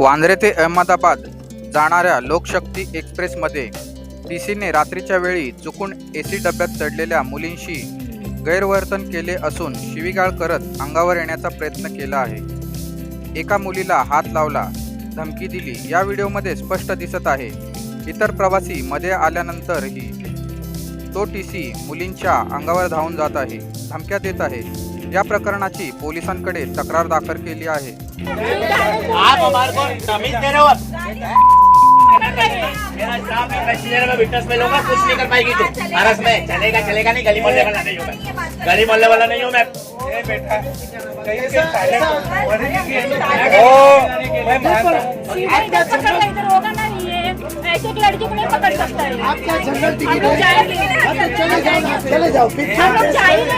वांद्रे ते अहमदाबाद जाणाऱ्या लोकशक्ती एक्सप्रेसमध्ये टी सीने रात्रीच्या वेळी चुकून ए सी डब्यात चढलेल्या मुलींशी गैरवर्तन केले असून शिवीगाळ करत अंगावर येण्याचा प्रयत्न केला आहे. एका मुलीला हात लावला धमकी दिली. या व्हिडिओमध्ये स्पष्ट दिसत आहे इतर प्रवासी मध्ये आल्यानंतरही तो टी सी मुलींच्या अंगावर धावून जात आहे धमक्या देत आहे. या प्रकरणाची पोलिसांकडे तक्रार दाखल केली आहे. आप हमारे को तमीज दे रहे हो अब मेरा स्टाफ है पैसेंजर में विटनेस में लूंगा कुछ नहीं कर पाएगी तू। अरस में चलेगा चलेगा नहीं गली मोहल्ले वाला नहीं हूँ मैं। गली मोहल्ले वाला नहीं हूँ मैं। ये बेटा कहीं के साइलेंट ओ मैं मानता हूँ। इधर पकड़ ले, इधर होगा ना ये ऐसे एक लड़की को नहीं पकड़ सकता है। आप क्या जंगल टिकट चले जाओ चले जाओ हम लोग जा ही रहे हैं